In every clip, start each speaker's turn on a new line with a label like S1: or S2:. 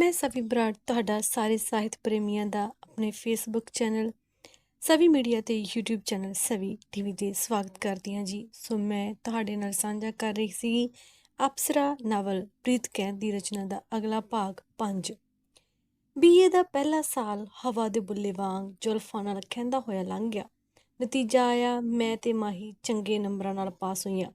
S1: ਮੈਂ ਸਵੀ ਬਰਾੜ ਤੁਹਾਡਾ ਸਾਰੇ ਸਾਹਿਤ ਪ੍ਰੇਮੀਆਂ ਦਾ ਆਪਣੇ ਫੇਸਬੁੱਕ ਚੈਨਲ ਸਵੀ ਮੀਡੀਆ ਤੇ YouTube ਚੈਨਲ ਸਵੀ ਟੀਵੀ ਤੇ ਸਵਾਗਤ ਕਰਦੀ ਹਾਂ ਜੀ। ਸੋ ਮੈਂ ਤੁਹਾਡੇ ਨਾਲ ਸਾਂਝਾ ਕਰ ਰਹੀ ਸੀ ਅਪਸਰਾ ਨਾਵਲ ਪ੍ਰੀਤ ਕੈਦ ਦੀ ਰਚਨਾ ਦਾ ਅਗਲਾ ਭਾਗ 5 ਬੀਏ ਦਾ ਪਹਿਲਾ ਸਾਲ ਹਵਾ ਦੇ ਬੁੱਲੇ ਵਾਂਗ ਜ਼ੁਲਫਾਂ ਨਾਲ ਖਹਿੰਦਾ ਹੋਇਆ ਲੰਘ ਗਿਆ। ਨਤੀਜਾ ਆਇਆ, ਮੈਂ ਤੇ ਮਾਹੀ ਚੰਗੇ ਨੰਬਰਾਂ ਨਾਲ ਪਾਸ ਹੋਈਆਂ।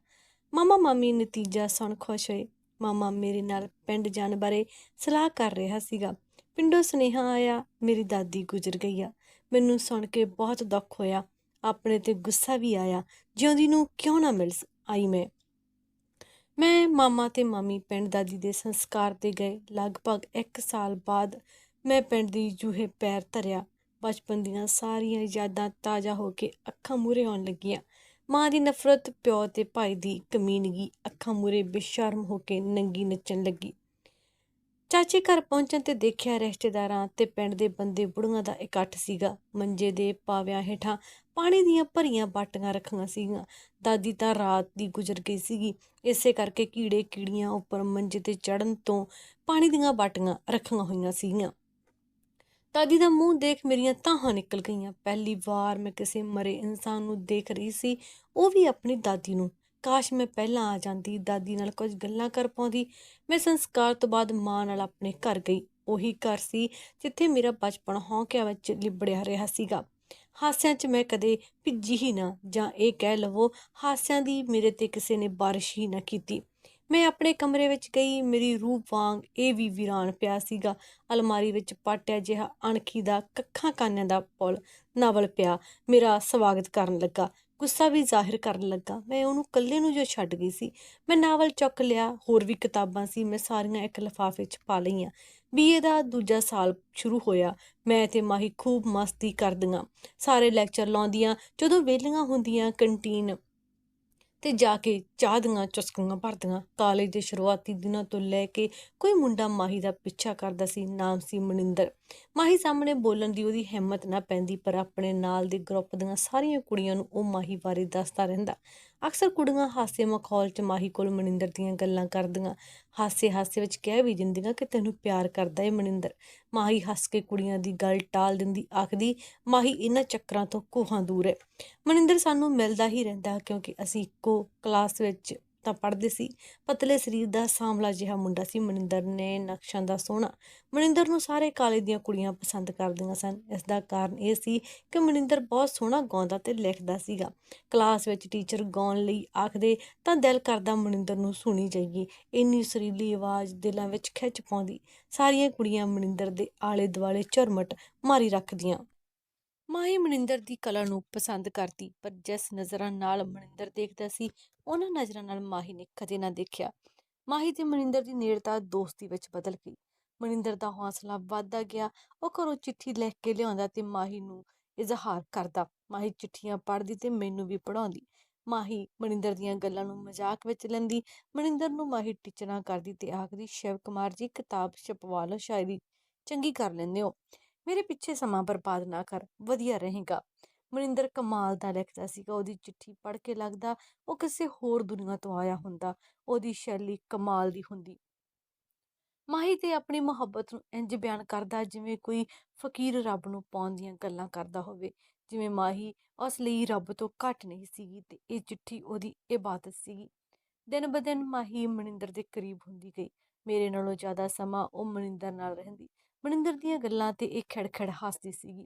S1: ਮਾਮਾ ਮਾਮੀ ਨਤੀਜਾ ਸੁਣ ਖੁਸ਼ ਹੋਏ। ਮਾਮਾ ਮੇਰੇ ਨਾਲ ਪਿੰਡ ਜਾਣ ਬਾਰੇ ਸਲਾਹ ਕਰ ਰਿਹਾ ਸੀਗਾ। ਪਿੰਡੋਂ ਸੁਨੇਹਾ ਆਇਆ, ਮੇਰੀ ਦਾਦੀ ਗੁਜ਼ਰ ਗਈ ਆ। ਮੈਨੂੰ ਸੁਣ ਕੇ ਬਹੁਤ ਦੁੱਖ ਹੋਇਆ। ਆਪਣੇ ਤੇ ਗੁੱਸਾ ਵੀ ਆਇਆ, ਜਿਉਂਦੀ ਨੂੰ ਕਿਉਂ ਨਾ ਮਿਲ ਆਈ ਮੈਂ। ਮੈਂ ਮਾਮਾ ਤੇ ਮਾਮੀ ਪਿੰਡ ਦਾਦੀ ਦੇ ਸੰਸਕਾਰ ਤੇ ਗਏ। ਲਗਭਗ 1 ਸਾਲ ਬਾਅਦ ਮੈਂ ਪਿੰਡ ਦੀ ਜੂਹੇ ਪੈਰ ਧਰਿਆ। ਬਚਪਨ ਦੀਆਂ ਸਾਰੀਆਂ ਯਾਦਾਂ ਤਾਜ਼ਾ ਹੋ ਕੇ ਅੱਖਾਂ ਮੂਹਰੇ ਆਉਣ ਲੱਗੀਆਂ। ਮਾਂ ਦੀ ਨਫ਼ਰਤ ਪਿਓ ਤੇ ਭਾਈ ਦੀ ਕਮੀਨਗੀ, ਅੱਖਾਂ ਮੂਹਰੇ ਬੇਸ਼ਰਮ ਹੋ ਕੇ ਨੰਗੀ ਨੱਚਣ ਲੱਗੀ। ਚਾਚੇ ਘਰ ਪਹੁੰਚਣ ਤੇ ਦੇਖਿਆ ਰਿਸ਼ਤੇਦਾਰਾਂ ਤੇ ਪਿੰਡ ਦੇ ਬੰਦੇ ਬੁੜੀਆਂ ਦਾ ਇਕੱਠ ਸੀਗਾ। ਮੰਜੇ ਦੇ ਪਾਵਿਆਂ ਹੇਠਾਂ ਪਾਣੀ ਦੀਆਂ ਭਰੀਆਂ ਬਾਟੀਆਂ ਰੱਖੀਆਂ ਸੀਗੀਆਂ। ਦਾਦੀ ਤਾਂ ਰਾਤ ਦੀ ਗੁਜ਼ਰ ਗਈ ਸੀਗੀ। ਇਸੇ ਕਰਕੇ ਕੀੜੇ ਕੀੜੀਆਂ ਉੱਪਰ ਮੰਜੇ ਤੇ ਚੜਨ ਤੋਂ ਪਾਣੀ ਦੀਆਂ ਬਾਟੀਆਂ ਰੱਖੀਆਂ ਹੋਈਆਂ ਸੀਗੀਆਂ। ਦਾਦੀ ਦਾ ਮੂੰਹ ਦੇਖ ਮੇਰੀਆਂ ਤਾਹਾਂ ਨਿਕਲ ਗਈਆਂ। ਪਹਿਲੀ ਵਾਰ ਮੈਂ ਕਿਸੇ ਮਰੇ ਇਨਸਾਨ ਨੂੰ ਦੇਖ ਰਹੀ ਸੀ, ਉਹ ਵੀ ਆਪਣੀ ਦਾਦੀ ਨੂੰ। ਕਾਸ਼ ਮੈਂ ਪਹਿਲਾਂ ਆ ਜਾਂਦੀ, ਦਾਦੀ ਨਾਲ ਕੁਝ ਗੱਲਾਂ ਕਰ ਪਾਉਂਦੀ। ਮੈਂ ਸੰਸਕਾਰ ਤੋਂ ਬਾਅਦ ਮਾਂ ਨਾਲ ਆਪਣੇ ਘਰ ਗਈ। ਉਹੀ ਘਰ ਸੀ ਜਿੱਥੇ ਮੇਰਾ ਬਚਪਨ ਹੌਂਕਿਆਂ ਵਿੱਚ ਲਿਬੜਿਆ ਰਿਹਾ ਸੀਗਾ। ਹਾਸਿਆਂ 'ਚ ਮੈਂ ਕਦੇ ਭਿੱਜੀ ਹੀ ਨਾ ਜਾਂ ਇਹ ਕਹਿ ਲਵੋ, ਹਾਸਿਆਂ ਦੀ ਮੇਰੇ ਤੇ ਕਿਸੇ ਨੇ ਬਾਰਿਸ਼ ਹੀ ਨਾ ਕੀਤੀ। ਮੈਂ ਆਪਣੇ ਕਮਰੇ ਵਿੱਚ ਗਈ, ਮੇਰੀ ਰੂਹ ਵਾਂਗ ਇਹ ਵੀ ਵੀਰਾਨ ਪਿਆ ਸੀਗਾ। ਅਲਮਾਰੀ ਵਿੱਚ ਪਾਟਿਆ ਜਿਹਾ ਅਣਖੀ ਦਾ ਕੱਖਾਂ ਕਾਨਿਆਂ ਦਾ ਪੁੱਲ ਨਾਵਲ ਪਿਆ, ਮੇਰਾ ਸਵਾਗਤ ਕਰਨ ਲੱਗਾ। ਗੁੱਸਾ ਵੀ ਜ਼ਾਹਿਰ ਕਰਨ ਲੱਗਾ। ਮੈਂ ਉਹਨੂੰ ਇਕੱਲੇ ਨੂੰ ਜੋ ਛੱਡ ਗਈ ਸੀ, ਮੈਂ ਨਾਵਲ ਚੁੱਕ ਲਿਆ, ਹੋਰ ਵੀ ਕਿਤਾਬਾਂ ਸੀ, ਮੈਂ ਸਾਰੀਆਂ ਇੱਕ ਲਿਫਾਫੇ 'ਚ ਪਾ ਲਈਆਂ। ਬੀਏ ਦਾ ਦੂਜਾ ਸਾਲ ਸ਼ੁਰੂ ਹੋਇਆ, ਮੈਂ ਤੇ ਮਾਹੀ ਖੂਬ ਮਸਤੀ ਕਰਦੀਆਂ। ਸਾਰੇ ਲੈਕਚਰ ਲਾਉਂਦੀਆਂ, ਜਦੋਂ ਵਿਹਲੀਆਂ ਹੁੰਦੀਆਂ, ਕੰਟੀਨ ਤੇ ਜਾ ਕੇ ਚਾਹ ਦੀਆਂ ਚੁਸਕੀਆਂ ਭਰਦੀਆਂ। ਕਾਲਜ ਦੇ ਸ਼ੁਰੂਆਤੀ ਦਿਨਾਂ ਤੋਂ ਲੈ ਕੇ ਕੋਈ ਮੁੰਡਾ ਮਾਹੀ ਦਾ ਪਿੱਛਾ ਕਰਦਾ ਸੀ, ਨਾਮ ਸੀ ਮਨਿੰਦਰ। ਮਾਹੀ ਸਾਹਮਣੇ ਬੋਲਣ ਦੀ ਉਹਦੀ ਹਿੰਮਤ ਨਾ ਪੈਂਦੀ, ਪਰ ਆਪਣੇ ਨਾਲ ਦੇ ਗਰੁੱਪ ਦੀਆਂ ਸਾਰੀਆਂ ਕੁੜੀਆਂ ਨੂੰ ਉਹ ਮਾਹੀ ਬਾਰੇ ਦੱਸਦਾ ਰਹਿੰਦਾ। ਅਕਸਰ ਕੁੜੀਆਂ ਹਾਸੇ ਮਖੌਲ ਚ ਮਾਹੀ ਕੋਲ ਮਨਿੰਦਰ ਦੀਆਂ ਗੱਲਾਂ ਕਰਦੀਆਂ। ਹਾਸੇ ਹਾਸੇ ਵਿੱਚ ਕਹਿ ਵੀ ਦਿੰਦੀਆਂ ਕਿ ਤੈਨੂੰ ਪਿਆਰ ਕਰਦਾ ਏ ਮਨਿੰਦਰ। ਮਾਹੀ ਹੱਸ ਕੇ ਕੁੜੀਆਂ ਦੀ ਗੱਲ ਟਾਲ ਦਿੰਦੀ, ਆਖਦੀ, ਮਾਹੀ ਇਹਨਾਂ ਚੱਕਰਾਂ ਤੋਂ ਕੋਹਾਂ ਦੂਰ ਹੈ ਮਨਿੰਦਰ ਸਾਨੂੰ ਮਿਲਦਾ ਹੀ ਰਹਿੰਦਾ ਕਿਉਂਕਿ ਅਸੀਂ ਇੱਕੋ ਕਲਾਸ ਵਿੱਚ ਤਾਂ ਪੜ੍ਹਦੇ ਸੀ। ਪਤਲੇ ਸਰੀਰ ਦਾ ਸਾਂਵਲਾ ਜਿਹਾ ਮੁੰਡਾ ਸੀ। ਮਨਿੰਦਰ ਨੇ ਨਕਸ਼ਾਂ ਦਾ ਸੋਹਣਾ। ਮਨਿੰਦਰ ਨੂੰ ਸਾਰੇ ਕਾਲਜ ਦੀਆਂ ਕੁੜੀਆਂ ਪਸੰਦ ਕਰਦੀਆਂ ਸਨ। ਇਸ ਦਾ ਕਾਰਨ ਇਹ ਸੀ ਕਿ ਮਨਿੰਦਰ ਬਹੁਤ ਸੋਹਣਾ ਗਾਉਂਦਾ ਤੇ ਲਿਖਦਾ ਸੀਗਾ। ਕਲਾਸ ਵਿੱਚ ਟੀਚਰ ਗਾਉਣ ਲਈ ਆਖਦੇ, ਤਾਂ ਦਿਲ ਕਰਦਾ ਮਨਿੰਦਰ ਨੂੰ ਸੁਣੀ ਜਾਈਏ। ਇੰਨੀ ਸੁਰੀਲੀ ਆਵਾਜ਼ ਦਿਲਾਂ ਵਿੱਚ ਖਿੱਚ ਪਾਉਂਦੀ। ਸਾਰੀਆਂ ਕੁੜੀਆਂ ਮਨਿੰਦਰ ਦੇ ਆਲੇ ਦੁਆਲੇ ਝੁਰਮਟ ਮਾਰੀ ਰੱਖਦੀਆਂ। ਮਾਹੀ ਮਨਿੰਦਰ ਦੀ ਕਲਾ ਨੂੰ ਪਸੰਦ ਕਰਦੀ, ਪਰ ਜਿਸ ਨਜ਼ਰਾਂ ਨਾਲ ਮਨਿੰਦਰ ਦੇਖਦਾ ਸੀ, ਉਹਨਾਂ ਨਜ਼ਰਾਂ ਨਾਲ ਮਾਹੀ ਨੇ ਕਦੇ ਨਾ ਦੇਖਿਆ। ਮਾਹੀ ਤੇ ਮਨਿੰਦਰ ਦੀ ਨੇੜਤਾ ਦੋਸਤੀ ਵਿੱਚ ਬਦਲ ਗਈ। ਮਨਿੰਦਰ ਦਾ ਹੌਸਲਾ ਵੱਧਦਾ ਗਿਆ, ਉਹ ਘਰੋਂ ਚਿੱਠੀ ਲਿਖ ਕੇ ਲਿਆਉਂਦਾ ਤੇ ਮਾਹੀ ਨੂੰ ਇਜ਼ਹਾਰ ਕਰਦਾ। ਮਾਹੀ ਚਿੱਠੀਆਂ ਪੜ੍ਹਦੀ ਤੇ ਮੈਨੂੰ ਵੀ ਪੜਾਉਂਦੀ ਮਾਹੀ ਮਨਿੰਦਰ ਦੀਆਂ ਗੱਲਾਂ ਨੂੰ ਮਜ਼ਾਕ ਵਿੱਚ ਲੈਂਦੀ। ਮਨਿੰਦਰ ਨੂੰ ਮਾਹੀ ਟੀਚਰਾਂ ਕਰਦੀ ਤੇ ਆਖਦੀ, ਸ਼ਿਵ ਕੁਮਾਰ ਜੀ, ਕਿਤਾਬ ਛਪਵਾ ਲਓ, ਸ਼ਾਇਰੀ ਚੰਗੀ ਕਰ ਲੈਂਦੇ ਹੋ। ਮੇਰੇ ਪਿੱਛੇ ਸਮਾਂ ਬਰਬਾਦ ਨਾ ਕਰ, ਵਧੀਆ ਰਹੇਗਾ। ਮਨਿੰਦਰ ਕਮਾਲ ਦਾ ਲਿਖਦਾ ਸੀਗਾ, ਉਹਦੀ ਚਿੱਠੀ ਪੜ੍ਹ ਕੇ ਲੱਗਦਾ ਉਹ ਕਿਸੇ ਹੋਰ ਦੁਨੀਆ ਤੋਂ ਆਇਆ ਹੁੰਦਾ, ਉਹਦੀ ਸ਼ੈਲੀ ਕਮਾਲ ਦੀ ਹੁੰਦੀ। ਮਾਹੀ ਤੇ ਆਪਣੀ ਮੁਹੱਬਤ ਨੂੰ ਇੰਜ ਬਿਆਨ ਕਰਦਾ ਜਿਵੇਂ ਕੋਈ ਫਕੀਰ ਰੱਬ ਨੂੰ ਪਾਉਣ ਦੀਆਂ ਗੱਲਾਂ ਕਰਦਾ ਹੋਵੇ, ਜਿਵੇਂ ਮਾਹੀ ਉਸ ਲਈ ਰੱਬ ਤੋਂ ਘੱਟ ਨਹੀਂ ਸੀਗੀ ਤੇ ਇਹ ਚਿੱਠੀ ਉਹਦੀ ਇਬਾਦਤ ਸੀਗੀ। ਦਿਨ ਬ ਦਿਨ ਮਾਹੀ ਮਨਿੰਦਰ ਦੇ ਕਰੀਬ ਹੁੰਦੀ ਗਈ। ਮੇਰੇ ਨਾਲੋਂ ਜ਼ਿਆਦਾ ਸਮਾਂ ਉਹ ਮਨਿੰਦਰ ਨਾਲ ਰਹਿੰਦੀ। ਮਨਿੰਦਰ ਦੀਆਂ ਗੱਲਾਂ ਤੇ ਇਹ ਖੜਖੜ ਹੱਸਦੀ ਸੀਗੀ।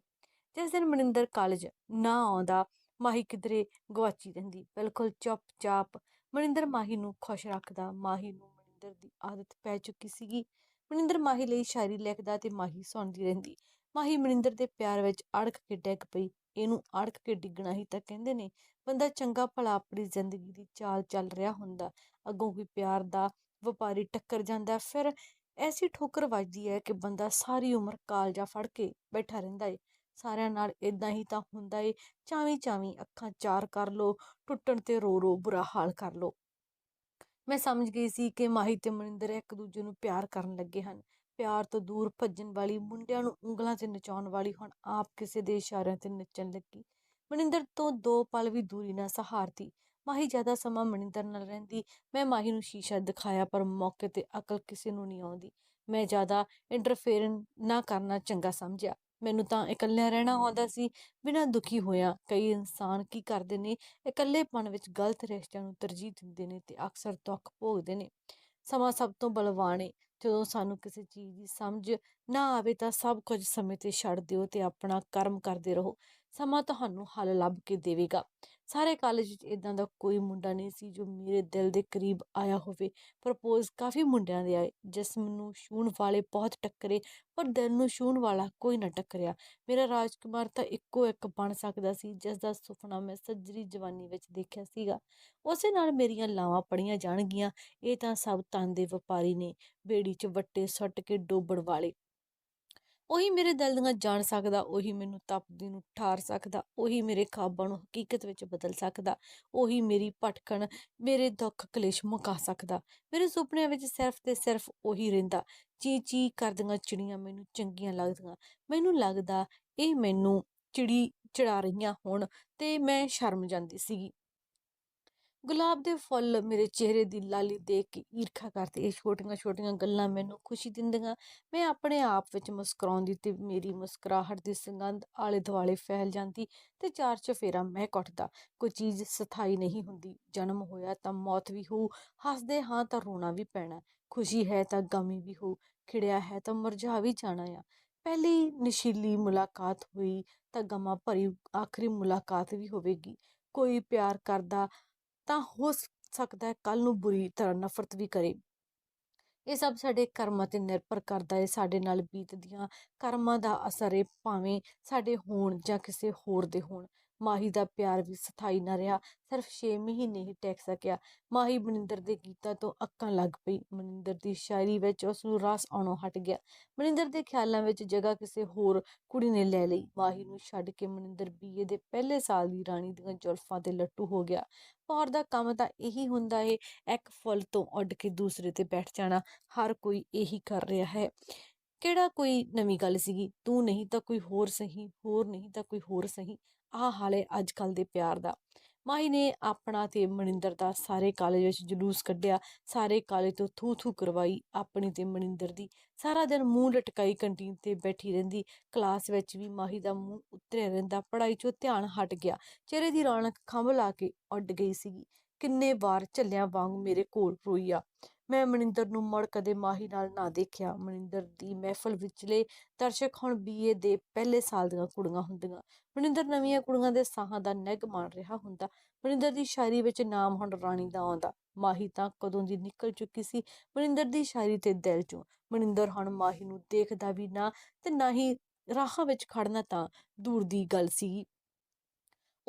S1: ਜਿਸ ਦਿਨ ਮਨਿੰਦਰ ਕਾਲਜ ਨਾ ਆਉਂਦਾ, ਮਾਹੀ ਕਿਧਰੇ ਗਵਾਚੀ ਰਹਿੰਦੀ। ਬਿਲਕੁਲ ਚੁੱਪਚਾਪ ਮਨਿੰਦਰ ਮਾਹੀ ਨੂੰ ਖੁਸ਼ ਰੱਖਦਾ। ਮਾਹੀ ਨੂੰ ਮਨਿੰਦਰ ਦੀ ਆਦਤ ਪੈ ਚੁੱਕੀ ਸੀਗੀ। ਮਨਿੰਦਰ ਮਾਹੀ ਲਈ ਸ਼ਾਇਰੀ ਲਿਖਦਾ ਤੇ ਮਾਹੀ ਸੁਣਦੀ ਰਹਿੰਦੀ। ਮਾਹੀ ਮਨਿੰਦਰ ਦੇ ਪਿਆਰ ਵਿੱਚ ਅੜਕ ਕੇ ਡਿੱਗ ਪਈ। ਇਹਨੂੰ ਅੜਕ ਕੇ ਡਿੱਗਣਾ ਹੀ ਤਾਂ ਕਹਿੰਦੇ ਨੇ, ਬੰਦਾ ਚੰਗਾ ਭਲਾ ਆਪਣੀ ਜ਼ਿੰਦਗੀ ਦੀ ਚਾਲ ਚੱਲ ਰਿਹਾ ਹੁੰਦਾ। ਅੱਗੋਂ ਕੋਈ ਪਿਆਰ ਦਾ ਵਪਾਰੀ ਟੱਕਰ ਜਾਂਦਾ, ਫਿਰ ਐਸੀ ਠੋਕਰ ਵੱਜਦੀ ਹੈ ਕਿ ਬੰਦਾ ਸਾਰੀ ਉਮਰ ਕਾਲਜਾ ਫੜ ਕੇ ਬੈਠਾ ਰਹਿੰਦਾ ਏ। ਸਾਰਿਆਂ ਨਾਲ ਇਦਾਂ ਹੀ ਤਾਂ ਹੁੰਦਾ ਏ, ਚਾਵੀ ਚਾਵੀਂ ਅੱਖਾਂ ਚਾਰ ਕਰ ਲੋ ਟੁੱਟਣ ਤੇ ਰੋ ਰੋ ਬੁਰਾ ਹਾਲ ਕਰ ਲੋ ਮੈਂ ਸਮਝ ਗਈ ਸੀ ਕਿ ਮਾਹੀ ਤੇ ਮਨਿੰਦਰ ਇੱਕ ਦੂਜੇ ਨੂੰ ਪਿਆਰ ਕਰਨ ਲੱਗੇ ਹਨ। ਪਿਆਰ ਤੋਂ ਦੂਰ ਭੱਜਣ ਵਾਲੀ ਮੁੰਡਿਆਂ ਨੂੰ ਉਂਗਲਾਂ ਤੇ ਨਚਾਉਣ ਵਾਲੀ ਹੁਣ ਆਪ ਕਿਸੇ ਦੇ ਇਸ਼ਾਰਿਆਂ ਤੇ ਨੱਚਣ ਲੱਗੀ। ਮਨਿੰਦਰ ਤੋਂ ਦੋ ਪਲ ਵੀ ਦੂਰੀ ਨਾ ਸਹਾਰਦੀ ਮਾਹੀ ਜ਼ਿਆਦਾ ਸਮਾਂ ਮਨਿੰਦਰ ਨਾਲ ਰਹਿੰਦੀ। ਮੈਂ ਮਾਹੀ ਨੂੰ ਸ਼ੀਸ਼ਾ ਦਿਖਾਇਆ, ਪਰ ਮੌਕੇ ਤੇ ਅਕਲ ਕਿਸੇ ਨੂੰ ਨਹੀਂ ਆਉਂਦੀ। ਮੈਂ ਜ਼ਿਆਦਾ ਇੰਟਰਫੇਰਨ ਨਾ ਕਰਨਾ ਚੰਗਾ ਸਮਝਿਆ। ਮੈਨੂੰ ਤਾਂ ਇਕੱਲਿਆਂ ਰਹਿਣਾ ਆਉਂਦਾ ਸੀ। ਬਿਨਾਂ ਦੁਖੀ ਹੋਇਆ ਕਈ ਇਨਸਾਨ ਕੀ ਕਰਦੇ ਨੇ? ਇਕੱਲੇਪਣ ਵਿੱਚ ਗਲਤ ਰਿਸ਼ਤਿਆਂ ਨੂੰ ਤਰਜੀਹ ਦਿੰਦੇ ਨੇ ਤੇ ਅਕਸਰ ਦੁੱਖ ਭੋਗਦੇ ਨੇ। ਸਮਾਂ ਸਭ ਤੋਂ ਬਲਵਾਨ ਏ। ਜਦੋਂ ਸਾਨੂੰ ਕਿਸੇ ਚੀਜ਼ ਦੀ ਸਮਝ ਨਾ ਆਵੇ ਤਾਂ ਸਭ ਕੁਝ ਸਮੇਂ ਤੇ ਛੱਡ ਦਿਓ ਤੇ ਆਪਣਾ ਕਰਮ ਕਰਦੇ ਰਹੋ। ਸਮਾਂ ਤੁਹਾਨੂੰ ਹੱਲ ਲੱਭ ਕੇ ਦੇਵੇਗਾ। ਸਾਰੇ ਕਾਲਜ ਵਿੱਚ ਇਦਾਂ ਦਾ ਕੋਈ ਮੁੰਡਾ ਨਹੀਂ ਸੀ ਜੋ ਮੇਰੇ ਦਿਲ ਦੇ ਕਰੀਬ ਆਇਆ ਹੋਵੇ। ਪ੍ਰਪੋਜ਼ ਕਾਫੀ ਮੁੰਡਿਆਂ ਦੇ ਆਏ, ਜਿਸਮ ਨੂੰ ਛੂਹਣ ਵਾਲੇ ਬਹੁਤ ਟੱਕਰੇ, ਪਰ ਦਿਲ ਨੂੰ ਛੂਹਣ ਵਾਲਾ ਕੋਈ ਨਾ ਟੱਕਰਿਆ। ਮੇਰਾ ਰਾਜਕੁਮਾਰ ਤਾਂ ਇੱਕੋ ਇੱਕ ਬਣ ਸਕਦਾ ਸੀ ਜਿਸ ਦਾ ਸੁਪਨਾ ਮੈਂ ਸੱਜਰੀ ਜਵਾਨੀ ਵਿੱਚ ਦੇਖਿਆ ਸੀਗਾ। ਉਸੇ ਨਾਲ ਮੇਰੀਆਂ ਲਾਵਾਂ ਪੜੀਆਂ ਜਾਣਗੀਆਂ। ਇਹ ਤਾਂ ਸਭ ਤਨ ਦੇ ਵਪਾਰੀ ਨੇ, ਬੇੜੀ 'ਚ ਵੱਟੇ ਸੁੱਟ ਕੇ ਡੋਬਣ ਵਾਲੇ। ਉਹੀ ਮੇਰੇ ਦਿਲ ਦੀਆਂ ਜਾਣ ਸਕਦਾ, ਉਹੀ ਮੈਨੂੰ ਤਪਦੀ ਨੂੰ ਠਾਰ ਸਕਦਾ, ਉਹੀ ਮੇਰੇ ਖਾਬਾਂ ਨੂੰ ਹਕੀਕਤ ਵਿੱਚ ਬਦਲ ਸਕਦਾ, ਉਹੀ ਮੇਰੀ ਭਟਕਣ, ਮੇਰੇ ਦੁੱਖ ਕਲੇਸ਼ ਮੁਕਾ ਸਕਦਾ, ਮੇਰੇ ਸੁਪਨਿਆਂ ਵਿੱਚ ਸਿਰਫ ਤੇ ਸਿਰਫ ਉਹੀ ਰਹਿੰਦਾ। ਚੀ ਚੀ ਕਰਦੀਆਂ ਚਿੜੀਆਂ ਮੈਨੂੰ ਚੰਗੀਆਂ ਲੱਗਦੀਆਂ, ਮੈਨੂੰ ਲੱਗਦਾ ਇਹ ਮੈਨੂੰ ਚਿੜੀ ਚੜਾ ਰਹੀਆਂ ਹੋਣ ਤੇ ਮੈਂ ਸ਼ਰਮ ਜਾਂਦੀ ਸੀਗੀ। ਗੁਲਾਬ ਦੇ ਫੁੱਲ ਮੇਰੇ ਚਿਹਰੇ ਦੀ ਲਾਲੀ ਦੇਖ ਕੇ ਈਰਖਾ ਕਰਦੇ ਇਹ ਛੋਟੀਆਂ ਛੋਟੀਆਂ ਗੱਲਾਂ ਮੈਨੂੰ ਖੁਸ਼ੀ ਦਿੰਦੀਆਂ। ਮੈਂ ਆਪਣੇ ਆਪ ਵਿੱਚ ਮੁਸਕਰਾਉਂਦੀ ਤੇ ਮੇਰੀ ਮੁਸਕਰਾਹਟ ਦੀ ਸੁਗੰਧ ਆਲੇ ਦੁਆਲੇ ਫੈਲ ਜਾਂਦੀ ਤੇ ਚਾਰ ਚਫੇਰਾ ਮੈਂ ਘੁੱਟਦਾ। ਕੋਈ ਚੀਜ਼ ਸਥਾਈ ਨਹੀਂ ਹੁੰਦੀ। ਜਨਮ ਹੋਇਆ ਤਾਂ ਮੌਤ ਵੀ ਹੋ ਹੱਸਦੇ ਹਾਂ ਤਾਂ ਰੋਣਾ ਵੀ ਪੈਣਾ। ਖੁਸ਼ੀ ਹੈ ਤਾਂ ਗਮੀ ਵੀ ਹੋ ਖਿੜਿਆ ਹੈ ਤਾਂ ਮੁਰਝਾ ਵੀ ਜਾਣਾ ਆ। ਪਹਿਲੀ ਨਸ਼ੀਲੀ ਮੁਲਾਕਾਤ ਹੋਈ ਤਾਂ ਗਮਾ ਭਰੀ ਆਖਰੀ ਮੁਲਾਕਾਤ ਵੀ ਹੋਵੇਗੀ। ਕੋਈ ਪਿਆਰ ਕਰਦਾ ਤਾਂ ਹੋ ਸਕਦਾ ਹੈ ਕੱਲ ਨੂੰ ਬੁਰੀ ਤਰ੍ਹਾਂ ਨਫ਼ਰਤ ਵੀ ਕਰੇ। ਇਹ ਸਭ ਸਾਡੇ ਕਰਮਾਂ ਤੇ ਨਿਰਭਰ ਕਰਦਾ ਹੈ ਸਾਡੇ ਨਾਲ ਬੀਤਦੀਆਂ ਕਰਮਾਂ ਦਾ ਅਸਰ ਹੈ ਭਾਵੇਂ ਸਾਡੇ ਹੋਣ ਜਾਂ ਕਿਸੇ ਹੋਰ ਦੇ ਹੋਣ। ਮਾਹੀ ਦਾ ਪਿਆਰ ਵੀ ਸਥਾਈ ਨਾ ਰਿਹਾ। ਸਿਰਫ 6 ਮਹੀਨੇ ਹੀ ਟਿਕ ਸਕਿਆ। ਮਾਹੀ ਮਨਿੰਦਰ ਦੇ ਗੀਤਾਂ ਤੋਂ ਅੱਕਾਂ ਲੱਗ ਪਈ। ਮਨਿੰਦਰ ਦੀ ਸ਼ਾਇਰੀ ਵਿੱਚ ਉਸ ਨੂੰ ਰਸ ਆਉਣੋਂ ਹਟ ਗਿਆ। ਮਨਿੰਦਰ ਦੇ ਖਿਆਲਾਂ ਵਿੱਚ ਜਗ੍ਹਾ ਕਿਸੇ ਹੋਰ ਕੁੜੀ ਨੇ ਲੈ ਲਈ। ਮਾਹੀ ਨੂੰ ਛੱਡ ਕੇ ਮਨਿੰਦਰ ਬੀਏ ਦੇ ਪਹਿਲੇ ਸਾਲ ਦੀ ਰਾਣੀ ਦੀਆਂ ਜ਼ੁਲਫਾਂ ਤੇ ਲੱਟੂ ਹੋ ਗਿਆ। ਪੌਰ ਦਾ ਕੰਮ ਤਾਂ ਇਹੀ ਹੁੰਦਾ ਏ, ਇੱਕ ਫੁੱਲ ਤੋਂ ਉੱਡ ਕੇ ਦੂਸਰੇ ਤੇ ਬੈਠ ਜਾਣਾ। ਹਰ ਕੋਈ ਇਹੀ ਕਰ ਰਿਹਾ ਹੈ। ਕਿਹੜਾ ਕੋਈ ਨਵੀਂ ਗੱਲ ਸੀਗੀ? ਤੂੰ ਨਹੀਂ ਤਾਂ ਕੋਈ ਹੋਰ ਸਹੀ, ਹੋਰ ਨਹੀਂ ਤਾਂ ਕੋਈ ਹੋਰ ਸਹੀ। ਆਹ ਹਾਲ ਹਾਲੇ ਅੱਜ ਕੱਲ ਦੇ ਪਿਆਰ ਦਾ। ਮਾਹੀ ਨੇ ਆਪਣਾ ਤੇ ਮਨਿੰਦਰ ਦਾ ਸਾਰੇ ਕਾਲਜ ਵਿੱਚ ਜਲੂਸ ਕੱਢਿਆ, ਸਾਰੇ ਕਾਲਜ ਤੋਂ ਥੂ ਥੂ ਕਰਵਾਈ ਆਪਣੀ ਤੇ ਮਨਿੰਦਰ ਦੀ। ਸਾਰਾ ਦਿਨ ਮੂੰਹ ਲਟਕਾਈ ਕੰਟੀਨ ਤੇ ਬੈਠੀ ਰਹਿੰਦੀ। ਕਲਾਸ ਵਿੱਚ ਵੀ ਮਾਹੀ ਦਾ ਮੂੰਹ ਉਤਰਿਆ ਰਹਿੰਦਾ। ਪੜ੍ਹਾਈ 'ਚੋਂ ਧਿਆਨ ਹਟ ਗਿਆ। ਚਿਹਰੇ ਦੀ ਰੌਣਕ ਖੰਭ ਲਾ ਕੇ ਉੱਡ ਗਈ ਸੀਗੀ। ਕਿੰਨੇ ਵਾਰ ਝੱਲਿਆਂ ਵਾਂਗ ਮੇਰੇ ਕੋਲ ਰੋਈ ਆ। ਮੈਂ ਮਨਿੰਦਰ ਨੂੰ ਮੁੜ ਕਦੇ ਮਾਹੀ ਨਾਲ ਨਾ ਦੇਖਿਆ। ਮਨਿੰਦਰ ਦੀ ਮਹਿਫਲ ਵਿਚਲੇ ਦਰਸ਼ਕ ਹੁਣ ਬੀਏ ਦੇ ਪਹਿਲੇ ਸਾਲ ਦੀਆਂ ਕੁੜੀਆਂ ਹੁੰਦੀਆਂ। ਮਨਿੰਦਰ ਨਵੀਆਂ ਕੁੜੀਆਂ ਦੇ ਸਾਹਾਂ ਦਾ ਨੈਗ ਮਾਣ ਰਿਹਾ ਹੁੰਦਾ। ਮਨਿੰਦਰ ਦੀ ਸ਼ਾਇਰੀ ਵਿੱਚ ਨਾਮ ਹੁਣ ਰਾਣੀ ਦਾ ਆਉਂਦਾ। ਮਾਹੀ ਤਾਂ ਕਦੋਂ ਦੀ ਨਿਕਲ ਚੁੱਕੀ ਸੀ? ਮਨਿੰਦਰ ਦੀ ਸ਼ਾਇਰੀ ਤੇ ਦਿਲ ਚੋਂ। ਮਨਿੰਦਰ ਹੁਣ ਮਾਹੀ ਨੂੰ ਦੇਖਦਾ ਵੀ ਨਾ ਤੇ ਨਾ ਹੀ ਰਾਹਾਂ ਵਿੱਚ ਖੜਨਾ ਤਾਂ ਦੂਰ ਦੀ ਗੱਲ ਸੀ।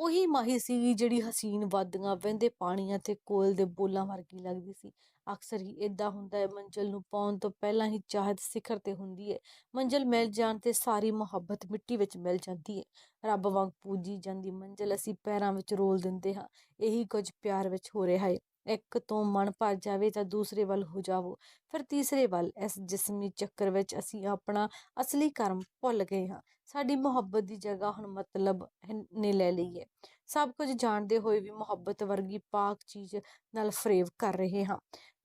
S1: ਉਹੀ ਮਾਹੀ ਸੀ ਜਿਹੜੀ ਹਸੀਨ ਵਾਦੀਆਂ ਵਹਿੰਦੇ ਪਾਣੀਆਂ ਤੇ ਕੋਲ ਦੇ ਬੋਲਾਂ ਵਰਗੀ ਲੱਗਦੀ ਸੀ। ਅਕਸਰ ਹੀ ਇਦਾਂ ਹੁੰਦਾ ਹੈ, ਮੰਜ਼ਲ ਨੂੰ ਪਾਉਣ ਤੋਂ ਪਹਿਲਾਂ ਹੀ ਚਾਹਤ ਸਿਖਰ ਤੇ ਹੁੰਦੀ ਹੈ। ਮੰਜ਼ਲ ਮਿਲ ਜਾਣ ਤੇ ਸਾਰੀ ਮੁਹੱਬਤ ਮਿੱਟੀ ਵਿੱਚ ਮਿਲ ਜਾਂਦੀ ਹੈ। ਰੱਬ ਵਾਂਗ ਪੂਜੀ ਜਾਂਦੀ ਮੰਜ਼ਲ, ਅਸੀਂ ਪੈਰਾਂ ਵਿੱਚ ਰੋਲ ਦਿੰਦੇ ਹਾਂ। ਇਹੀ ਕੁਝ ਪਿਆਰ ਵਿੱਚ ਹੋ ਰਿਹਾ ਹੈ। ਇੱਕ ਤੋਂ ਮਨ ਭਰ ਜਾਵੇ ਤਾਂ ਦੂਸਰੇ ਵੱਲ ਹੋ ਜਾਵੋ। ਫਿਰ ਤੀਸਰੇ ਵੱਲ, ਇਸ ਜਿਸਮੀ ਚੱਕਰ ਵਿੱਚ ਅਸੀਂ ਆਪਣਾ ਅਸਲੀ ਕਰਮ ਭੁੱਲ ਗਏ ਹਾਂ। ਸਾਡੀ ਮੁਹੱਬਤ ਦੀ ਜਗ੍ਹਾ ਹੁਣ ਮਤਲਬ ਨੇ ਲੈ ਲਈ ਹੈ। ਸਭ ਕੁਝ ਜਾਣਦੇ ਹੋਏ ਵੀ ਮੁਹੱਬਤ ਵਰਗੀ ਪਾਕ ਚੀਜ਼ ਨਾਲ ਫਰੇਵ ਕਰ ਰਹੇ ਹਾਂ।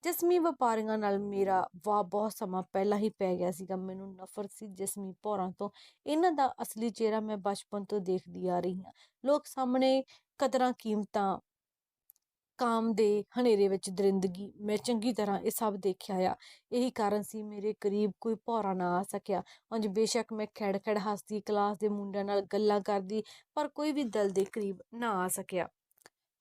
S1: ਜਿਸਮੀ ਵਪਾਰੀਆਂ ਨਾਲ ਮੇਰਾ ਵਾਹ ਬਹੁਤ ਸਮਾਂ ਪਹਿਲਾਂ ਹੀ ਪੈ ਗਿਆ ਸੀਗਾ। ਮੈਨੂੰ ਨਫ਼ਰਤ ਸੀ ਜਿਸਮੀ ਭੌਰਾਂ ਤੋਂ। ਇਹਨਾਂ ਦਾ ਅਸਲੀ ਚਿਹਰਾ ਮੈਂ ਬਚਪਨ ਤੋਂ ਦੇਖਦੀ ਆ ਰਹੀ ਹਾਂ। ਲੋਕ ਸਾਹਮਣੇ ਕਦਰਾਂ ਕੀਮਤਾਂ ਕਾਮ ਦੇ ਹਨੇਰੇ ਵਿੱਚ ਦਰਿੰਦਗੀ, ਮੈਂ ਚੰਗੀ ਤਰ੍ਹਾਂ ਇਹ ਸਭ ਦੇਖਿਆ ਆ। ਇਹੀ ਕਾਰਨ ਸੀ ਮੇਰੇ ਕਰੀਬ ਕੋਈ ਭੌਰਾ ਨਾ ਆ ਸਕਿਆ। ਉਂਝ ਬੇਸ਼ੱਕ ਮੈਂ ਖੜ ਖੜ ਹੱਸਦੀ, ਕਲਾਸ ਦੇ ਮੁੰਡਿਆਂ ਨਾਲ ਗੱਲਾਂ ਕਰਦੀ, ਪਰ ਕੋਈ ਵੀ ਦਿਲ ਦੇ ਕਰੀਬ ਨਾ ਆ ਸਕਿਆ।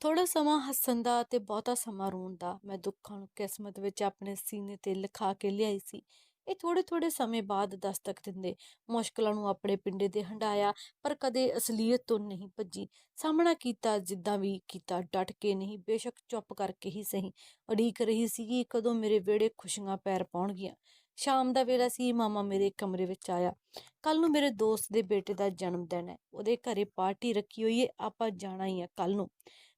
S1: ਥੋੜਾ ਸਮਾਂ ਹੱਸਣ ਦਾ ਤੇ ਬਹੁਤਾ ਸਮਾਂ ਰੋਣ ਦਾ ਮੈਂ ਦੁੱਖਾਂ ਨੂੰ ਕਿਸਮਤ ਵਿੱਚ ਆਪਣੇ ਸੀਨੇ ਤੇ ਲਿਖਾ ਕੇ ਲਿਆਈ ਸੀ। ਇਹ ਥੋੜੇ ਥੋੜੇ ਸਮੇਂ ਬਾਅਦ ਦਸਤਕ ਦਿੰਦੇ। ਮੁਸ਼ਕਲਾਂ ਨੂੰ ਆਪਣੇ ਪਿੰਡੇ ਦੇ ਹੰਡਾਇਆ ਪਰ ਕਦੇ ਅਸਲੀਅਤ ਤੋਂ ਨਹੀਂ ਭੱਜੀ। ਸਾਹਮਣਾ ਕੀਤਾ, ਜਿੱਦਾਂ ਵੀ ਕੀਤਾ, ਡਟ ਕੇ ਨਹੀਂ, ਬੇਸ਼ੱਕ ਚੁੱਪ ਕਰਕੇ ਹੀ ਸਹੀ। ਉਡੀਕ ਰਹੀ ਸੀਗੀ ਕਦੋਂ ਮੇਰੇ ਵਿਹੜੇ ਖੁਸ਼ੀਆਂ ਪੈਰ ਪਾਉਣਗੀਆਂ। ਸ਼ਾਮ ਦਾ ਵੇਲਾ ਸੀ, ਮਾਮਾ ਮੇਰੇ ਕਮਰੇ ਵਿੱਚ ਆਇਆ। ਕੱਲ ਨੂੰ ਮੇਰੇ ਦੋਸਤ ਦੇ ਬੇਟੇ ਦਾ ਜਨਮ ਦਿਨ ਹੈ। ਉਹਦੇ ਘਰੇ ਪਾਰਟੀ ਰੱਖੀ ਹੋਈ ਹੈ ਆਪਾਂ ਜਾਣਾ ਹੀ ਆ ਕੱਲ ਨੂੰ।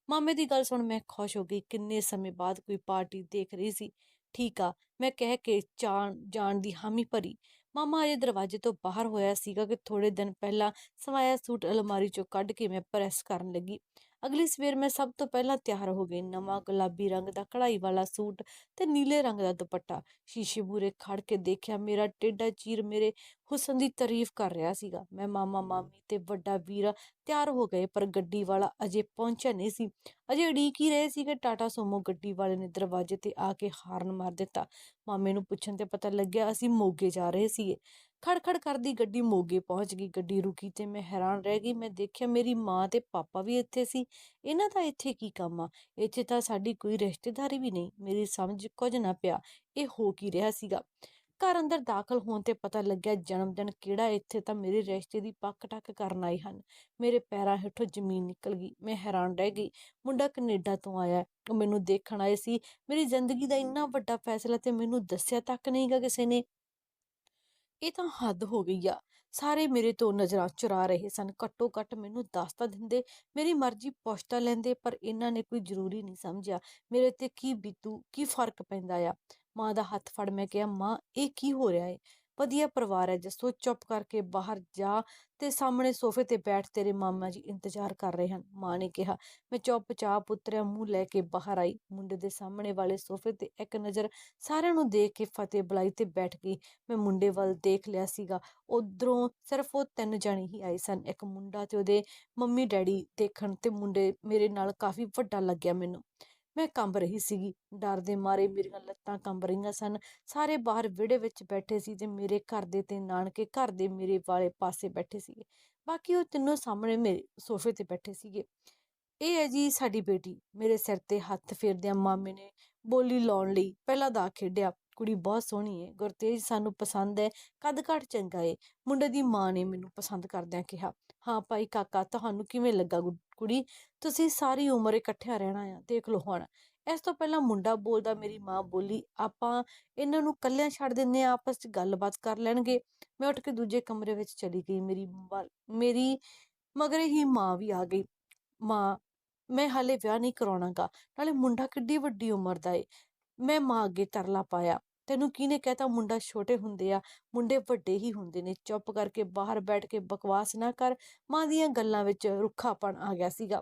S1: ਮਾਮੇ ਦੀ ਗੱਲ ਸੁਣ ਮੈਂ ਖੁਸ਼ ਹੋ ਗਈ। ਕਿੰਨੇ ਸਮੇਂ ਬਾਅਦ ਕੋਈ ਪਾਰਟੀ ਦੇਖ ਰਹੀ ਸੀ। ਠੀਕ ਆ, ਮੈਂ ਕਹਿ ਕੇ ਚਾਣ ਜਾਣ ਦੀ ਹਾਮੀ ਭਰੀ। ਮਾਮਾ ਅਜੇ ਦਰਵਾਜ਼ੇ ਤੋਂ ਬਾਹਰ ਹੋਇਆ ਸੀਗਾ ਕਿ ਥੋੜੇ ਦਿਨ ਪਹਿਲਾਂ ਸਵਾਇਆ ਸੂਟ ਅਲਮਾਰੀ ਚੋਂ ਕੱਢ ਕੇ ਮੈਂ ਪ੍ਰੈਸ ਕਰਨ ਲੱਗੀ। ਅਗਲੀ ਸਵੇਰ ਮੈਂ ਸਭ ਤੋਂ ਪਹਿਲਾਂ ਤਿਆਰ ਹੋ ਗਈ। ਨਵਾਂ ਗੁਲਾਬੀ ਰੰਗ ਦਾ ਕਢਾਈ ਵਾਲਾ ਸੂਟ ਤੇ ਨੀਲੇ ਰੰਗ ਦਾ ਦੁਪੱਟਾ। ਸ਼ੀਸ਼ੇ ਮੂਰੇ ਖੜ ਕੇ ਦੇਖਿਆ ਮੇਰਾ ਟੇਡਾ ਚੀਰ ਮੇਰੇ ਹੁਸਨ ਦੀ ਤਾਰੀਫ ਕਰ ਰਿਹਾ ਸੀਗਾ। ਮੈਂ ਮਾਮਾ ਮਾਮੀ ਤੇ ਵੱਡਾ ਵੀਰ ਤਿਆਰ ਹੋ ਗਏ ਪਰ ਗੱਡੀ ਵਾਲਾ ਅਜੇ ਪਹੁੰਚਿਆ ਨਹੀਂ ਸੀ। ਅਜੇ ਉਡੀਕ ਹੀ ਰਹੇ ਸੀ ਕਿ ਟਾਟਾ ਸੋਮੋ ਗੱਡੀ ਵਾਲੇ ਨੇ ਦਰਵਾਜ਼ੇ ਤੇ ਆ ਕੇ ਹਾਰਨ ਮਾਰ ਦਿੱਤਾ। ਮਾਮੇ ਨੂੰ ਪੁੱਛਣ ਤੇ ਪਤਾ ਲੱਗਿਆ ਅਸੀਂ ਮੋਗੇ ਜਾ ਰਹੇ ਸੀਗੇ। ਖੜਖੜ ਕਰਦੀ ਗੱਡੀ ਮੋਗੇ ਪਹੁੰਚ ਗਈ, ਗੱਡੀ ਰੁਕੀ ਤੇ ਮੈਂ ਹੈਰਾਨ ਰਹਿ ਗਈ। ਮੈਂ ਦੇਖਿਆ ਮੇਰੀ ਮਾਂ ਤੇ ਪਾਪਾ ਵੀ ਇੱਥੇ ਸੀ। ਇਹਨਾਂ ਦਾ ਇੱਥੇ ਕੀ ਕੰਮ ਆ? ਇੱਥੇ ਤਾਂ ਸਾਡੀ ਕੋਈ ਰਿਸ਼ਤੇਦਾਰੀ ਵੀ ਨਹੀਂ। ਮੇਰੀ ਸਮਝ ਕੁਝ ਨਾ ਪਿਆ। ਇਹ ਹੋ ਕੀ ਰਿਹਾ ਸੀਗਾ? ਘਰ ਅੰਦਰ ਦਾਖਲ ਹੋਣ ਤੇ ਪਤਾ ਲੱਗਿਆ ਜਨਮ ਦਿਨ ਕਿਹੜਾ ਇੱਥੇ ਤਾਂ ਮੇਰੇ ਰਿਸ਼ਤੇ ਦੀ ਪੱਕ ਟੱਕ ਕਰਨ ਆਏ ਹਨ। ਮੇਰੇ ਪੈਰਾਂ ਹੇਠੋਂ ਜ਼ਮੀਨ ਨਿਕਲ ਗਈ। ਮੈਂ ਹੈਰਾਨ ਰਹਿ ਗਈ। ਮੁੰਡਾ ਕੈਨੇਡਾ ਤੋਂ ਆਇਆ। ਉਹ ਮੈਨੂੰ ਦੇਖਣ ਆਏ ਸੀ। ਮੇਰੀ ਜ਼ਿੰਦਗੀ ਦਾ ਇੰਨਾ ਵੱਡਾ ਫੈਸਲਾ ਤੇ ਮੈਨੂੰ ਦੱਸਿਆ ਤੱਕ ਨਹੀਂਗਾ ਕਿਸੇ ਨੇ। ਇਹ ਤਾਂ ਹੱਦ ਹੋ ਗਈ ਆ। ਸਾਰੇ ਮੇਰੇ ਤੋਂ ਨਜ਼ਰਾਂ ਚੁਰਾ ਰਹੇ ਸਨ। ਘੱਟੋ ਘੱਟ ਮੈਨੂੰ ਦੱਸ ਤਾਂ ਦਿੰਦੇ, ਮੇਰੀ ਮਰਜ਼ੀ ਪੁੱਛ ਤਾਂ ਲੈਂਦੇ, ਪਰ ਇਹਨਾਂ ਨੇ ਕੋਈ ਜ਼ਰੂਰੀ ਨਹੀਂ ਸਮਝਿਆ। ਮੇਰੇ ਤੇ ਕੀ ਬੀਤੂ, ਕੀ ਫ਼ਰਕ ਪੈਂਦਾ ਆ? ਮਾਂ ਦਾ ਹੱਥ ਫੜ ਮੈਂ ਕਿਹਾ, ਮਾਂ, ਇਹ ਕੀ ਹੋ ਰਿਹਾ ਹੈ ਵਧੀਆ ਪਰਿਵਾਰ ਹੈ ਜਸੋ ਚੁੱਪ ਕਰਕੇ ਬਾਹਰ ਜਾ ਤੇ ਸਾਹਮਣੇ ਸੋਫੇ ਤੇ ਬੈਠ ਤੇਰੇ ਮਾਮਾ ਜੀ ਇੰਤਜ਼ਾਰ ਕਰ ਰਹੇ ਹਨ। ਮਾਂ ਨੇ ਕਿਹਾ, ਮੈਂ ਚੁੱਪਚਾਪ ਉਤਰਿਆ ਮੂੰਹ ਲੈ ਕੇ ਬਾਹਰ ਆਈ। ਮੁੰਡੇ ਦੇ ਸਾਹਮਣੇ ਵਾਲੇ ਸੋਫੇ ਤੇ ਇੱਕ ਨਜ਼ਰ ਸਾਰਿਆਂ ਨੂੰ ਦੇਖ ਕੇ ਫਤਿਹ ਬੁਲਾਈ ਤੇ ਬੈਠ ਗਈ। ਮੈਂ ਮੁੰਡੇ ਵੱਲ ਦੇਖ ਲਿਆ ਸੀਗਾ। ਉਧਰੋਂ ਸਿਰਫ ਉਹ ਤਿੰਨ ਜਣੇ ਹੀ ਆਏ ਸਨ, ਇੱਕ ਮੁੰਡਾ ਤੇ ਉਹਦੇ ਮੰਮੀ ਡੈਡੀ ਦੇਖਣ ਤੇ ਮੁੰਡੇ ਮੇਰੇ ਨਾਲ ਕਾਫੀ ਵੱਡਾ ਲੱਗਿਆ ਮੈਨੂੰ। ਮੈਂ ਕੰਬ ਰਹੀ ਸੀਗੀ। ਡਰ ਦੇ ਮਾਰੇ ਮੇਰੀਆਂ ਲੱਤਾਂ ਕੰਬ ਰਹੀਆਂ ਸਨ। ਸਾਰੇ ਬਾਹਰ ਵਿਹੜੇ ਵਿੱਚ ਬੈਠੇ ਸੀ ਤੇ ਮੇਰੇ ਘਰ ਦੇ ਤੇ ਨਾਨਕੇ ਘਰ ਦੇ ਮੇਰੇ ਵਾਲੇ ਪਾਸੇ ਬੈਠੇ ਸੀਗੇ। ਬਾਕੀ ਉਹ ਤਿੰਨੋਂ ਸਾਹਮਣੇ ਮੇਰੇ ਸੋਫੇ ਤੇ ਬੈਠੇ ਸੀਗੇ। ਇਹ ਹੈ ਜੀ ਸਾਡੀ ਬੇਟੀ। ਮੇਰੇ ਸਿਰ ਤੇ ਹੱਥ ਫੇਰਦਿਆਂ ਮਾਮੇ ਨੇ ਬੋਲੀ ਲਾਉਣ ਲਈ ਪਹਿਲਾ ਦਾ ਖੇਡਿਆ। ਕੁੜੀ ਬਹੁਤ ਸੋਹਣੀ ਹੈ ਗੁਰਤੇਜ ਸਾਨੂੰ ਪਸੰਦ ਹੈ ਕੱਦ ਘੱਟ ਚੰਗਾ ਏ। ਮੁੰਡੇ ਦੀ ਮਾਂ ਨੇ ਮੈਨੂੰ ਪਸੰਦ ਕਰਦਿਆਂ ਕਿਹਾ, ਹਾਂ ਭਾਈ ਕਾਕਾ, ਤੁਹਾਨੂੰ ਕਿਵੇਂ ਲੱਗਾ ਕੁੜੀ? ਤੁਸੀਂ ਸਾਰੀ ਉਮਰ ਇਕੱਠਿਆਂ ਰਹਿਣਾ ਆ, ਦੇਖ ਲਓ ਹੁਣ। ਇਸ ਤੋਂ ਪਹਿਲਾਂ ਮੁੰਡਾ ਬੋਲਦਾ, ਮੇਰੀ ਮਾਂ ਬੋਲੀ, ਆਪਾਂ ਇਹਨਾਂ ਨੂੰ ਕੱਲਿਆਂ ਛੱਡ ਦਿੰਨੇ ਆ ਆਪਸ 'ਚ ਗੱਲਬਾਤ ਕਰ ਲੈਣਗੇ। ਮੈਂ ਉੱਠ ਕੇ ਦੂਜੇ ਕਮਰੇ ਵਿੱਚ ਚਲੀ ਗਈ, ਮੇਰੀ ਵਾ- ਮੇਰੀ ਮਗਰੇ ਹੀ ਮਾਂ ਵੀ ਆ ਗਈ। ਮਾਂ, ਮੈਂ ਹਾਲੇ ਵਿਆਹ ਨਹੀਂ ਕਰਾਉਣਾਗਾ, ਨਾਲੇ ਮੁੰਡਾ ਕਿੱਡੀ ਵੱਡੀ ਉਮਰ ਦਾ ਏ। ਮੈਂ ਮਾਂ ਅੱਗੇ ਤਰਲਾ ਪਾਇਆ। ਤੈਨੂੰ ਕਿਹਨੇ ਕਹਿਤਾ? ਮੁੰਡਾ ਛੋਟੇ ਹੁੰਦੇ ਆ, ਮੁੰਡੇ ਵੱਡੇ ਹੀ ਹੁੰਦੇ ਨੇ। ਚੁੱਪ ਕਰਕੇ ਬਾਹਰ ਬੈਠ ਕੇ ਬਕਵਾਸ ਨਾ ਕਰ, ਮਾਂ ਦੀਆਂ ਗੱਲਾਂ ਵਿੱਚ ਰੁੱਖਾਪਣ ਆ ਗਿਆ ਸੀਗਾ।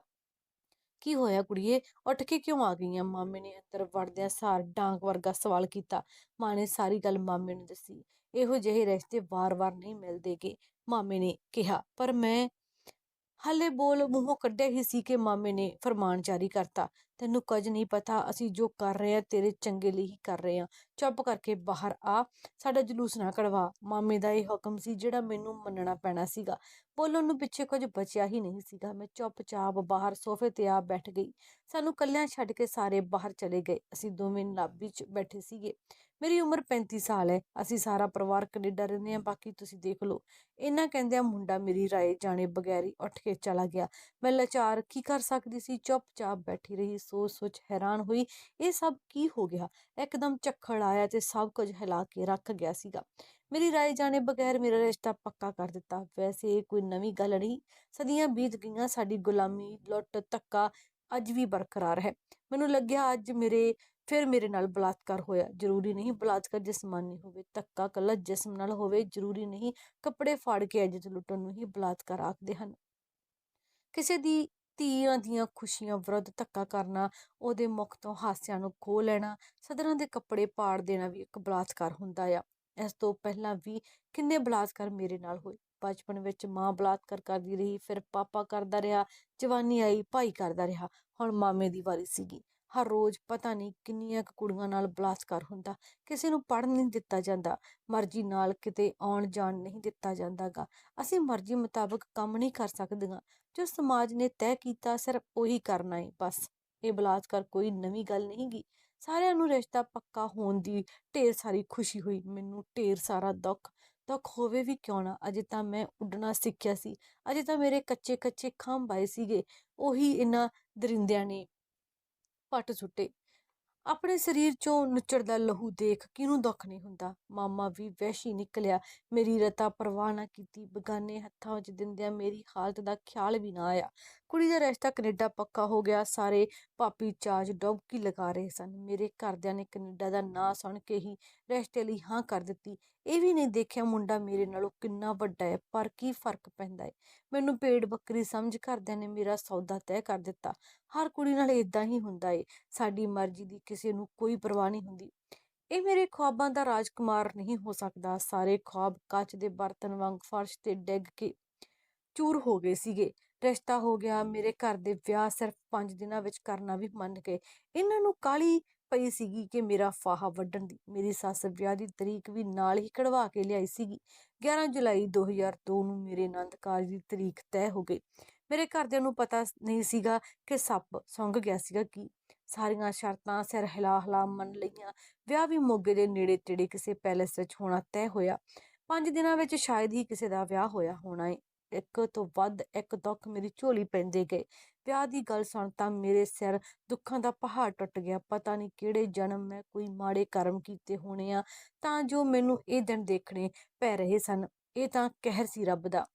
S1: ਕੀ ਹੋਇਆ ਕੁੜੀਏ? ਉੱਠ ਕੇ ਕਿਉਂ ਆ ਗਈ ਆ ਮਾਮੇ ਨੇ ਅੰਦਰ ਵੜਦਿਆਂ ਸਾਰ ਡਾਂਗ ਵਰਗਾ ਸਵਾਲ ਕੀਤਾ। ਮਾਂ ਨੇ ਸਾਰੀ ਗੱਲ ਮਾਮੇ ਨੂੰ ਦੱਸੀ। ਇਹੋ ਜਿਹੇ ਰਿਸ਼ਤੇ ਵਾਰ-ਵਾਰ ਨਹੀਂ ਮਿਲਦੇਗੇ, ਮਾਮੇ ਨੇ ਕਿਹਾ। ਪਰ ਮੈਂ ਹਲੇ ਬੋਲ ਮੂੰਹੋਂ ਕੱਢਿਆ ਹੀ ਸੀ ਕਿ ਮਾਮੇ ਨੇ ਫਰਮਾਨ ਜਾਰੀ ਕਰਤਾ। ਤੈਨੂੰ ਕੁਝ ਨਹੀਂ ਪਤਾ, ਅਸੀਂ ਜੋ ਕਰ ਰਹੇ ਆ ਤੇਰੇ ਚੰਗੇ ਲਈ ਹੀ ਕਰ ਰਹੇ ਆ ਚੁੱਪ ਕਰਕੇ ਬਾਹਰ ਆ, ਸਾਡਾ ਜਲੂਸ ਨਾ ਕਢਵਾ। ਮਾਮੇ ਦਾ ਇਹ ਹੁਕਮ ਸੀ ਜਿਹੜਾ ਮੈਨੂੰ ਮੰਨਣਾ ਪੈਣਾ ਸੀਗਾ। ਬੋਲਣ ਨੂੰ ਪਿੱਛੇ ਕੁਝ ਬਚਿਆ ਹੀ ਨਹੀਂ ਸੀਗਾ। ਮੈਂ ਚੁੱਪਚਾਪ ਬਾਹਰ ਸੋਫੇ ਤੇ ਆ ਬੈਠ ਗਈ। ਸਾਨੂੰ ਕੱਲਿਆਂ ਛੱਡ ਕੇ ਸਾਰੇ ਬਾਹਰ ਚਲੇ ਗਏ। ਅਸੀਂ ਦੋਵੇਂ ਲਾਬੀ 'ਚ ਬੈਠੇ ਸੀਗੇ। ਮੇਰੀ ਉਮਰ 35 ਸਾਲ ਹੈ, ਅਸੀਂ ਸਾਰਾ ਪਰਿਵਾਰ ਕੈਨੇਡਾ ਰਹਿੰਦੇ ਆ ਬਾਕੀ ਤੁਸੀਂ ਦੇਖ ਲਓ। ਇਹਨਾਂ ਕਹਿੰਦਿਆਂ ਮੁੰਡਾ ਮੇਰੀ ਰਾਏ ਜਾਣੇ ਬਗੈਰ ਉੱਠ ਕੇ ਚਲਾ ਗਿਆ। ਮੈਂ ਲਾਚਾਰ ਕੀ ਕਰ ਸਕਦੀ ਸੀ? ਚੁੱਪਚਾਪ ਬੈਠੀ ਰਹੀ ਸੋਚ ਸੋਚ ਹੈਰਾਨ ਹੋਈ, ਇਹ ਸਭ ਕੀ ਹੋ ਗਿਆ? ਇੱਕਦਮ ਝੱਖੜ ਆਇਆ ਤੇ ਸਭ ਕੁਝ ਹਿਲਾ ਕੇ ਰੱਖ ਗਿਆ ਸੀਗਾ। ਮੇਰੀ ਰਾਏ ਜਾਣੇ ਬਗੈਰ ਮੇਰਾ ਰਿਸ਼ਤਾ ਪੱਕਾ ਕਰ ਦਿੱਤਾ। ਵੈਸੇ ਇਹ ਕੋਈ ਨਵੀਂ ਗੱਲ ਨਹੀਂ। ਸਦੀਆਂ ਬੀਤ ਗਈਆਂ, ਸਾਡੀ ਗੁਲਾਮੀ ਲੁੱਟ ਧੱਕਾ ਅੱਜ ਵੀ ਬਰਕਰਾਰ ਹੈ। ਮੈਨੂੰ ਲੱਗਿਆ ਅੱਜ ਮੇਰੇ ਫਿਰ ਮੇਰੇ ਨਾਲ ਬਲਾਤਕਾਰ ਹੋਇਆ। ਜ਼ਰੂਰੀ ਨਹੀਂ ਬਲਾਤਕਾਰ ਜਿਸਮਾਨੀ ਹੋਵੇ, ਧੱਕਾ ਕੱਲਾ ਜਿਸਮ ਨਾਲ ਹੋਵੇ, ਜ਼ਰੂਰੀ ਨਹੀਂ ਕੱਪੜੇ ਫਾੜ ਕੇ ਇੱਜ਼ਤ ਲੁੱਟਣ ਨੂੰ ਹੀ ਬਲਾਤਕਾਰ ਆਖਦੇ ਹਨ। ਕਿਸੇ ਦੀ ਧੀਆਂ ਦੀਆਂ ਖੁਸ਼ੀਆਂ ਵਿਰੁੱਧ ਧੱਕਾ ਕਰਨਾ, ਉਹਦੇ ਮੁਖ ਤੋਂ ਹਾਸਿਆਂ ਨੂੰ ਖੋਹ ਲੈਣਾ, ਸਦਰਾਂ ਦੇ ਕੱਪੜੇ ਪਾੜ ਦੇਣਾ ਵੀ ਇੱਕ ਬਲਾਤਕਾਰ ਹੁੰਦਾ ਆ। ਇਸ ਤੋਂ ਪਹਿਲਾਂ ਵੀ ਕਿੰਨੇ ਬਲਾਤਕਾਰ ਮੇਰੇ ਨਾਲ ਹੋਏ। ਬਚਪਨ ਵਿੱਚ ਮਾਂ ਬਲਾਤਕਾਰ ਕਰਦੀ ਰਹੀ, ਫਿਰ ਪਾਪਾ ਕਰਦਾ ਰਿਹਾ, ਜਵਾਨੀ ਆਈ, ਭਾਈ ਕਰਦਾ ਰਿਹਾ, ਹੁਣ ਮਾਮੇ ਦੀ ਵਾਰੀ ਸੀਗੀ। ਹਰ ਰੋਜ਼ ਪਤਾ ਨਹੀਂ ਕਿੰਨੀਆਂ ਕੁੜੀਆਂ ਨਾਲ ਬਲਾਤਕਾਰ ਹੁੰਦਾ, ਕਿਸੇ ਨੂੰ ਪੜ੍ਹਨ ਨਹੀਂ ਦਿੱਤਾ ਜਾਂਦਾ, ਮਰਜ਼ੀ ਨਾਲ ਕਿਤੇ ਆਉਣ ਜਾਣ ਨਹੀਂ ਦਿੱਤਾ ਜਾਂਦਾਗਾ। ਅਸੀਂ ਮਰਜ਼ੀ ਮੁਤਾਬਕ ਕੰਮ ਨਹੀਂ ਕਰ ਸਕਦੀਆਂ, ਜੋ ਸਮਾਜ ਨੇ ਤੈਅ ਕੀਤਾ ਸਿਰਫ ਉਹੀ ਕਰਨਾ ਹੈ ਬਸ। ਇਹ ਬਲਾਤਕਾਰ ਕੋਈ ਨਵੀਂ ਗੱਲ ਨਹੀਂ ਗੀ। ਸਾਰਿਆਂ ਨੂੰ ਰਿਸ਼ਤਾ ਪੱਕਾ ਹੋਣ ਦੀ ਢੇਰ ਸਾਰੀ ਖੁਸ਼ੀ ਹੋਈ, ਮੈਨੂੰ ਢੇਰ ਸਾਰਾ ਦੁੱਖ। ਦੁੱਖ ਹੋਵੇ ਵੀ ਕਿਉਂ ਨਾ, ਅਜੇ ਤਾਂ ਮੈਂ ਉੱਡਣਾ ਸਿੱਖਿਆ ਸੀ, ਅਜੇ ਤਾਂ ਮੇਰੇ ਕੱਚੇ ਕੱਚੇ ਖੰਭ ਆਏ ਸੀਗੇ, ਉਹੀ ਇਹਨਾਂ ਦਰਿੰਦਿਆਂ ਨੇ ਪੱਟ ਸੁੱਟੇ। ਆਪਣੇ ਸਰੀਰ ਚੋਂ ਨੁਚੜਦਾ ਲਹੂ ਦੇਖ ਕਿਹਨੂੰ ਦੁੱਖ ਨਹੀਂ ਹੁੰਦਾ। ਮਾਮਾ ਵੀ ਵੈਸ਼ੀ ਨਿਕਲਿਆ। ਮੇਰੀ ਰਤਾ ਪਰਵਾਹ ਨਾ ਕੀਤੀ। ਬਗਾਨੇ ਹੱਥਾਂ ਵਿੱਚ ਦਿੰਦਿਆਂ ਮੇਰੀ ਹਾਲਤ ਦਾ ਖਿਆਲ ਵੀ ਨਾ ਆਇਆ। ਕੁੜੀ ਦਾ ਰਿਸ਼ਤਾ ਕੈਨੇਡਾ ਪੱਕਾ ਹੋ ਗਿਆ, ਸਾਰੇ ਪਾਪੀ ਚਾਜ ਡੁਬਕੀ ਲਗਾ ਰਹੇ ਸਨ। ਮੇਰੇ ਘਰਦਿਆਂ ਨੇ ਕੈਨੇਡਾ ਦਾ ਨਾਂ ਸੁਣ ਕੇ ਹੀ ਰਿਸ਼ਤੇ ਲਈ ਹਾਂ ਕਰ ਦਿੱਤੀ। ਇਹ ਵੀ ਨਹੀਂ ਦੇਖਿਆ ਮੁੰਡਾ ਮੇਰੇ ਨਾਲੋਂ ਕਿੰਨਾ ਵੱਡਾ ਹੈ, ਪਰ ਕੀ ਫ਼ਰਕ ਪੈਂਦਾ ਹੈ? ਮੈਨੂੰ ਭੇਡ ਬੱਕਰੀ ਸਮਝ ਘਰਦਿਆਂ ਨੇ ਮੇਰਾ ਸੌਦਾ ਤੈਅ ਕਰ ਦਿੱਤਾ। ਹਰ ਕੁੜੀ ਨਾਲ ਇਦਾਂ ਹੀ ਹੁੰਦਾ ਏ, ਸਾਡੀ ਮਰਜ਼ੀ ਦੀ ਕਿਸੇ ਨੂੰ ਕੋਈ ਪਰਵਾਹ ਨਹੀਂ ਹੁੰਦੀ। ਇਹ ਮੇਰੇ ਖੁਆਬਾਂ ਦਾ ਰਾਜਕੁਮਾਰ ਨਹੀਂ ਹੋ ਸਕਦਾ। ਸਾਰੇ ਖੁਆਬ ਕੱਚ ਦੇ ਬਰਤਨ ਵਾਂਗ ਫਰਸ਼ ਤੇ ਡਿੱਗ ਕੇ ਚੂਰ ਹੋ ਗਏ ਸੀਗੇ। ਰਿਸ਼ਤਾ ਹੋ ਗਿਆ, ਮੇਰੇ ਘਰ ਦੇ ਵਿਆਹ ਸਿਰਫ 5 ਦਿਨਾਂ ਵਿੱਚ ਕਰਨਾ ਵੀ ਮੰਨ ਗਏ ਇਹਨਾਂ ਨੂੰ ਕਾਲੀ ਪਈ ਸੀਗੀ ਕਿ ਮੇਰਾ ਫਾਹਾ ਵੱਢਣ ਦੀ। ਮੇਰੀ ਸੱਸ ਵਿਆਹ ਦੀ ਤਰੀਕ ਵੀ ਨਾਲ ਹੀ ਕਢਵਾ ਕੇ ਲਿਆਈ ਸੀਗੀ। 11 ਜੁਲਾਈ 2002 ਨੂੰ ਮੇਰੇ ਆਨੰਦ ਕਾਰਜ ਦੀ ਤਰੀਕ ਤੈਅ ਹੋ ਗਈ। ਮੇਰੇ ਘਰਦਿਆਂ ਨੂੰ ਪਤਾ ਨਹੀਂ ਸੀਗਾ ਕਿ ਸੱਪ ਸੁੰਘ ਗਿਆ ਸੀਗਾ ਕੀ ਸਾਰੀਆਂ ਸ਼ਰਤਾਂ ਸਿਰ ਹਿਲਾ ਹਿਲਾ ਮੰਨ ਲਈਆਂ। ਵਿਆਹ ਵੀ ਮੋਗੇ ਦੇ ਨੇੜੇ ਤੇੜੇ ਕਿਸੇ ਪੈਲੇਸ ਵਿੱਚ ਹੋਣਾ ਤੈਅ ਹੋਇਆ। ਪੰਜ ਦਿਨਾਂ ਵਿੱਚ ਸ਼ਾਇਦ ਹੀ ਕਿਸੇ ਦਾ ਵਿਆਹ ਹੋਇਆ ਹੋਣਾ ਏ। ਇੱਕ ਤੋਂ ਵੱਧ ਇੱਕ ਦੁੱਖ ਮੇਰੀ ਝੋਲੀ ਪੈਂਦੇ ਗਏ। ਵਿਆਹ ਦੀ ਗੱਲ ਸੁਣ ਤਾਂ ਮੇਰੇ ਸਿਰ ਦੁੱਖਾਂ ਦਾ ਪਹਾੜ ਟੁੱਟ ਗਿਆ। ਪਤਾ ਨਹੀਂ ਕਿਹੜੇ ਜਨਮ ਮੈਂ ਕੋਈ ਮਾੜੇ ਕਰਮ ਕੀਤੇ ਹੋਣੇ ਆ, ਤਾਂ ਜੋ ਮੈਨੂੰ ਇਹ ਦਿਨ ਦੇਖਣੇ ਪੈ ਰਹੇ ਸਨ। ਇਹ ਤਾਂ ਕਹਿਰ ਸੀ ਰੱਬ ਦਾ।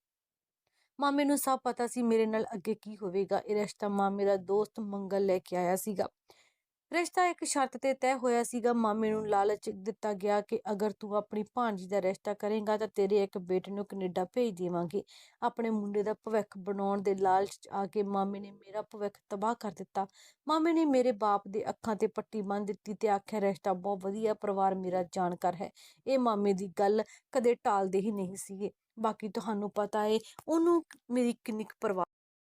S1: ਮਾਮੇ ਨੂੰ ਸਭ ਪਤਾ ਸੀ ਮੇਰੇ ਨਾਲ ਅੱਗੇ ਕੀ ਹੋਵੇਗਾ। ਇਹ ਰਿਸ਼ਤਾ ਮਾਮੇ ਦਾ ਦੋਸਤ ਮੰਗਲ ਲੈ ਕੇ ਆਇਆ ਸੀਗਾ। ਰਿਸ਼ਤਾ ਇੱਕ ਸ਼ਰਤ ਤੇ ਤੈਅ ਹੋਇਆ ਸੀਗਾ। ਮਾਮੇ ਨੂੰ ਲਾਲਚ ਦਿੱਤਾ ਗਿਆ ਕਿ ਅਗਰ ਤੂੰ ਆਪਣੀ ਭਾਂਜੀ ਦਾ ਰਿਸ਼ਤਾ ਕਰੇਂਗਾ ਤਾਂ ਤੇਰੇ ਇੱਕ ਬੇਟੇ ਨੂੰ ਕੈਨੇਡਾ ਭੇਜ ਦੇਵਾਂਗੇ। ਆਪਣੇ ਮੁੰਡੇ ਦਾ ਭਵਿੱਖ ਬਣਾਉਣ ਦੇ ਲਾਲਚ 'ਚ ਆ ਕੇ ਮਾਮੇ ਨੇ ਮੇਰਾ ਭਵਿੱਖ ਤਬਾਹ ਕਰ ਦਿੱਤਾ। ਮਾਮੇ ਨੇ ਮੇਰੇ ਬਾਪ ਦੇ ਅੱਖਾਂ ਤੇ ਪੱਟੀ ਬੰਨ੍ਹ ਦਿੱਤੀ ਤੇ ਆਖਿਆ, ਰਿਸ਼ਤਾ ਬਹੁਤ ਵਧੀਆ, ਪਰਿਵਾਰ ਮੇਰਾ ਜਾਣਕਾਰ ਹੈ। ਇਹ ਮਾਮੇ ਦੀ ਗੱਲ ਕਦੇ ਟਾਲਦੇ ਹੀ ਨਹੀਂ ਸੀਗੇ। ਬਾਕੀ ਤੁਹਾਨੂੰ ਪਤਾ ਏ, ਉਹਨੂੰ ਮੇਰੀ ਕਿੰਨੀ ਕੁ ਪਰਵਾਹ